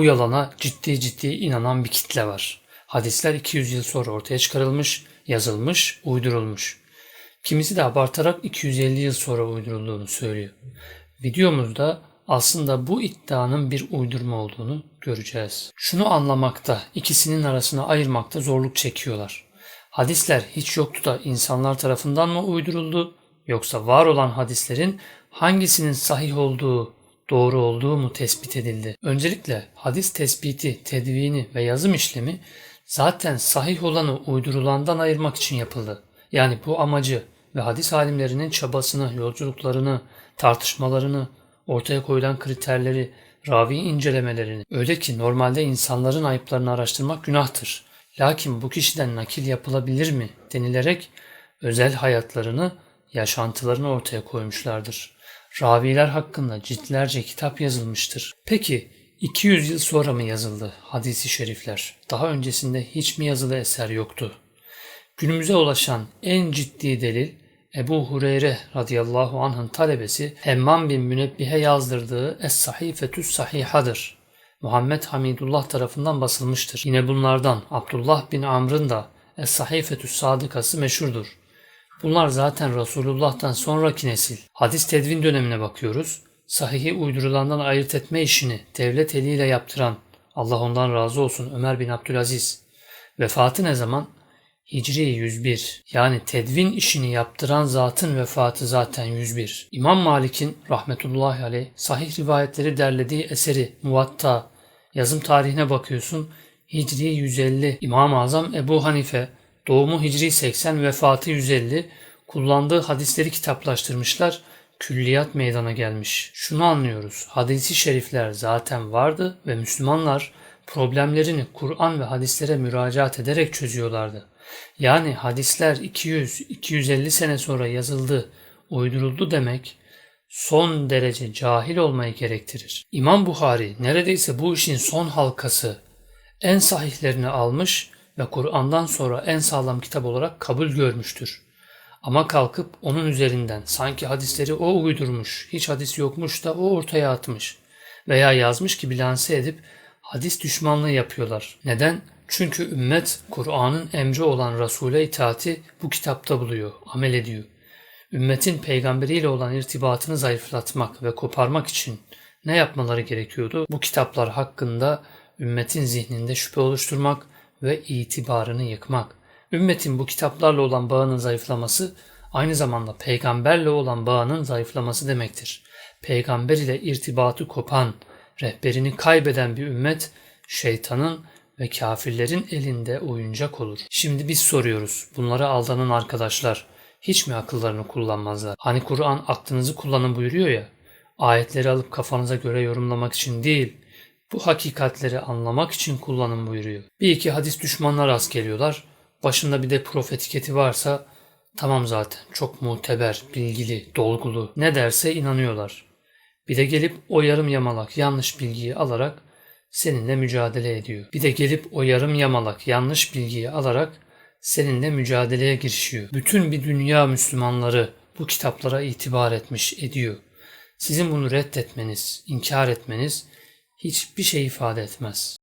Bu yalana ciddi ciddi inanan bir kitle var. Hadisler 200 yıl sonra ortaya çıkarılmış, yazılmış, uydurulmuş. Kimisi de abartarak 250 yıl sonra uydurulduğunu söylüyor. Videomuzda aslında bu iddianın bir uydurma olduğunu göreceğiz. Şunu anlamakta, ikisinin arasına ayırmakta zorluk çekiyorlar. Hadisler hiç yoktu da insanlar tarafından mı uyduruldu yoksa var olan hadislerin hangisinin sahih olduğu, doğru olduğu mu tespit edildi? Öncelikle hadis tespiti, tedvini ve yazım işlemi zaten sahih olanı uydurulandan ayırmak için yapıldı. Yani bu amacı ve hadis alimlerinin çabasını, yolculuklarını, tartışmalarını, ortaya koyulan kriterleri, ravi incelemelerini. Öyle ki normalde insanların ayıplarını araştırmak günahtır. Lakin bu kişiden nakil yapılabilir mi denilerek özel hayatlarını, yaşantılarını ortaya koymuşlardır. Raviler hakkında ciltlerce kitap yazılmıştır. Peki 200 yıl sonra mı yazıldı hadisi şerifler? Daha öncesinde hiç mi yazılı eser yoktu? Günümüze ulaşan en ciddi delil Ebu Hureyre radıyallahu anh'ın talebesi Hemmam bin Münebbihe yazdırdığı Es-Sahifetü's Sahihadır. Muhammed Hamidullah tarafından basılmıştır. Yine bunlardan Abdullah bin Amr'ın da Es-Sahifetü's Sadıkası meşhurdur. Bunlar zaten Resulullah'tan sonraki nesil. Hadis tedvin dönemine bakıyoruz. Sahihi uydurulandan ayırt etme işini devlet eliyle yaptıran Allah ondan razı olsun Ömer bin Abdülaziz. Vefatı ne zaman? Hicri 101 yani tedvin işini yaptıran zatın vefatı zaten 101. İmam Malik'in rahmetullahi aleyh sahih rivayetleri derlediği eseri Muvatta yazım tarihine bakıyorsun Hicri 150 İmam-ı Azam Ebu Hanife doğumu Hicri 80 vefatı 150 kullandığı hadisleri kitaplaştırmışlar külliyat meydana gelmiş. Şunu anlıyoruz. Hadisi şerifler zaten vardı ve Müslümanlar problemlerini Kur'an ve hadislere müracaat ederek çözüyorlardı. Yani hadisler 200-250 sene sonra yazıldı, uyduruldu demek son derece cahil olmayı gerektirir. İmam Buhari neredeyse bu işin son halkası en sahihlerini almış ve Kur'an'dan sonra en sağlam kitap olarak kabul görmüştür. Ama kalkıp onun üzerinden sanki hadisleri o uydurmuş, hiç hadis yokmuş da o ortaya atmış veya yazmış gibi lanse edip hadis düşmanlığı yapıyorlar. Neden? Çünkü ümmet Kur'an'ın emri olan Resul'e itaati bu kitapta buluyor, amel ediyor. Ümmetin peygamberiyle olan irtibatını zayıflatmak ve koparmak için ne yapmaları gerekiyordu? Bu kitaplar hakkında ümmetin zihninde şüphe oluşturmak ve itibarını yıkmak. Ümmetin bu kitaplarla olan bağının zayıflaması aynı zamanda peygamberle olan bağının zayıflaması demektir. Peygamber ile irtibatı kopan, rehberini kaybeden bir ümmet şeytanın ve kafirlerin elinde oyuncak olur. Şimdi biz soruyoruz. Bunlara aldanan arkadaşlar hiç mi akıllarını kullanmazlar? Hani Kur'an aklınızı kullanın buyuruyor ya. Ayetleri alıp kafanıza göre yorumlamak için değil, bu hakikatleri anlamak için kullanın buyuruyor. Bir iki hadis düşmanlar az geliyorlar. Başında bir de prof etiketi varsa tamam zaten çok muteber, bilgili, dolgulu ne derse inanıyorlar. Bir de gelip o yarım yamalak yanlış bilgiyi alarak seninle mücadele ediyor. Bir de gelip o yarım yamalak yanlış bilgiyi alarak seninle mücadeleye girişiyor. Bütün bir dünya Müslümanları bu kitaplara itibar etmiş, ediyor. Sizin bunu reddetmeniz, inkar etmeniz hiçbir şey ifade etmez.